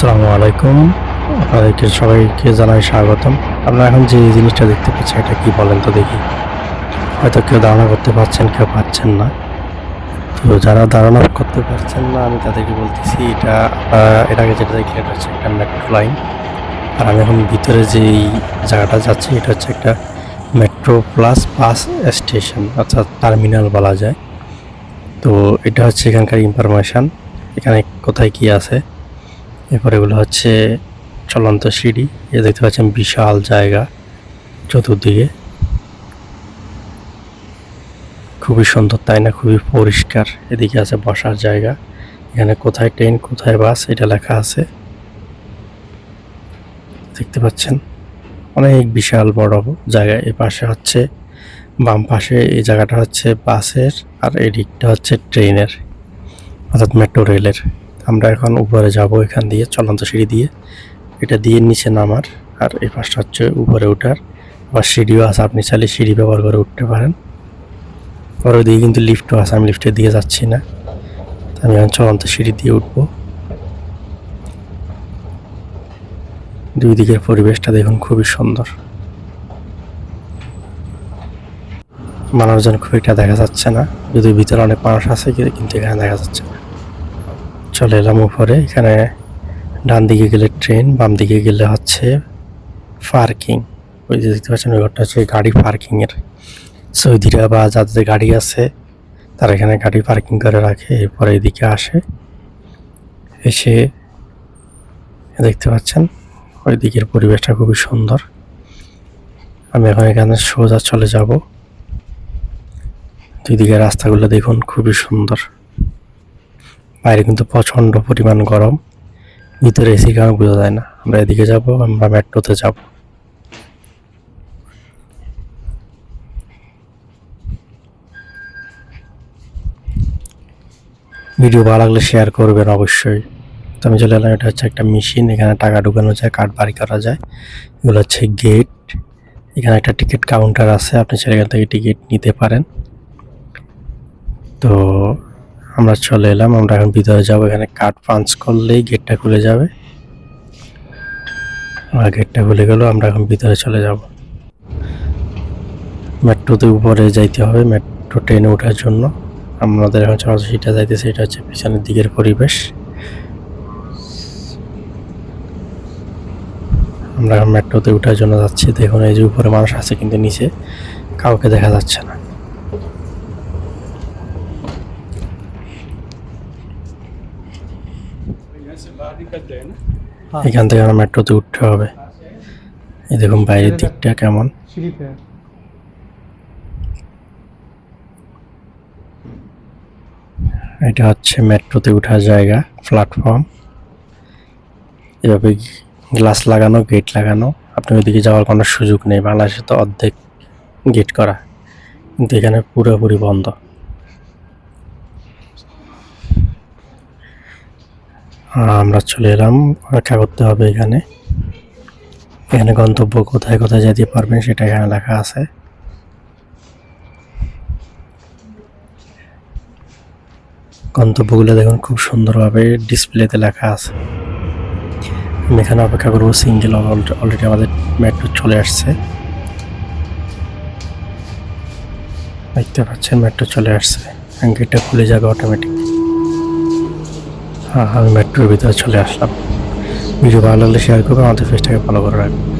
আসসালামু আলাইকুম। আপনাদেরকে সবাইকে জানাই স্বাগতম। আপনারা এখন যে জিনিসটা দেখতে পাচ্ছেন, এটা কি বলেন তো দেখি। হয়তো কেউ ধারণা করতে পারছেন, কেউ পাচ্ছেন না। তো যারা ধারণা করতে পারছেন না, আমি তাদেরকে বলতেছি, এটা আগে যেটা দেখলেন, এটা হচ্ছে একটা মেট্রো লাইন। আর আমি এখন ভিতরে যেই জায়গাটা যাচ্ছি, এটা হচ্ছে একটা মেট্রো প্লাস বাস স্টেশন, অর্থাৎ টার্মিনাল বলা যায়। তো এটা হচ্ছে এখানকার ইনফরমেশান। এখানে কোথায় কি আছে? এরপর এগুলো হচ্ছে চলন্ত সিঁড়ি। এ দেখতে পাচ্ছেন বিশাল জায়গা চতুর্দিকে। খুবই সুন্দর, তাই না? খুবই পরিষ্কার। এদিকে আছে বসার জায়গা। এখানে কোথায় ট্রেন, কোথায় বাস, এটা লেখা আছে। দেখতে পাচ্ছেন? অনেক বিশাল বড় জায়গা। এ পাশে হচ্ছে, বাম পাশে এই জায়গাটা হচ্ছে বাসের, আর এদিকটা দিকটা হচ্ছে ট্রেনের, অর্থাৎ মেট্রো রেলের। আমরা এখন উপরে যাব এখান দিয়ে, চলন্ত সিঁড়ি দিয়ে। এটা দিয়ে নিচে নামার, আর এই পাশটা হচ্ছে উপরে ওঠার। আবার সিঁড়িও আছে, আপনি চাইলে সিঁড়ি ব্যবহার করে উঠতে পারেন। আর ওইদিকে কিন্তু লিফটও আছে, আমি লিফটের দিকে যাচ্ছি না। আমি এখন চলন্ত সিঁড়ি দিয়ে উঠবো। দুই দিকের পরিবেশটা দেখুন খুবই সুন্দর। মানুষজন খুব একটা দেখা যাচ্ছে না। যদি ভিতরে অনেক মানুষ আছে, কিন্তু এখানে দেখা যাচ্ছে না। চলে এলাম উপরে। এখানে ডান দিকে গেলে ট্রেন বাম দিকে গেলে হচ্ছে পার্কিং। ওই যে দেখতে পাচ্ছেন, ওই ঘরটা হচ্ছে গাড়ি পার্কিংয়ের সৌদিরা বা যাদের গাড়ি আছে, তারা এখানে গাড়ি পার্কিং করে রাখে, এরপরে এদিকে আসে। এসে দেখতে পাচ্ছেন, ওই দিকের পরিবেশটা খুবই সুন্দর। আমি এখন এখানে সোজা চলে যাব। দুই দিকের রাস্তাগুলো দেখুন খুবই সুন্দর। বাইরে কিন্তু প্রচণ্ড পরিমাণ গরম। ভিতরে এসি কারণ বোঝা যায় না। আমরা এদিকে যাব, আমরা মেট্রোতে যাব। ভিডিও ভালো লাগলে শেয়ার করবেন অবশ্যই। তো আমি চলে এলাম, এটা হচ্ছে একটা মেশিন এখানে টাকা ঢুকানো যায় কার্ড বাড়ি করা যায়। এগুলো হচ্ছে গেট এখানে একটা টিকিট কাউন্টার আছে, আপনি সেখান থেকে টিকিট নিতে পারেন। তো আমরা চলে এলাম, আমরা এখন ভিতরে যাব। এখানে কার্ড পাঞ্চ করলেই গেটটা খুলে যাবে। আর গেটটা খুলে গেল আমরা এখন ভিতরে চলে যাব। মেট্রোতে উপরে যাইতে হবে, মেট্রো ট্রেনে ওঠার জন্য। আমাদের এখন চলছে সেটা যাইতেছে, এটা হচ্ছে পিছনের দিকের পরিবেশ। আমরা এখন মেট্রোতে ওঠার জন্য যাচ্ছি। দেখুন, এই যে উপরে মানুষ আছে কিন্তু নিচে, কাউকে দেখা যাচ্ছে না। এখান থেকে আমার মেট্রোতে উঠতে হবে। এই দেখুন বাইরের দিকটা কেমন। এটা হচ্ছে মেট্রোতে ওঠার জায়গা প্ল্যাটফর্ম এভাবে গ্লাস লাগানো গেট লাগানো। আপনি ওইদিকে যাওয়ার কোনো সুযোগ নেই। বাংলাদেশে তো অর্ধেক গেট করা। কিন্তু এখানে পুরোপুরি বন্ধ। আমরা চলে এলাম অপেক্ষা করতে হবে এখানে। এখানে গন্তব্য কোথায় কোথায় যেতে পারবেন সেটা এখানে লেখা আছে। গন্তব্যগুলো দেখুন, খুব সুন্দরভাবে ডিসপ্লেতে লেখা আছে। আমি এখানে অপেক্ষা করব, সিঙ্গেল অলরেডি আমাদের মেট্রো চলে আসছে। দেখতে পাচ্ছেন, মেট্রো চলে আসছে। গেটটা খুলে যাবে অটোমেটিক মেট্রোর ভিতরে চলে আসলাম। ভিডিও ভালো লাগলে শেয়ার করবেন আমাদের ফেসটাকে ভালো করে রাখবেন।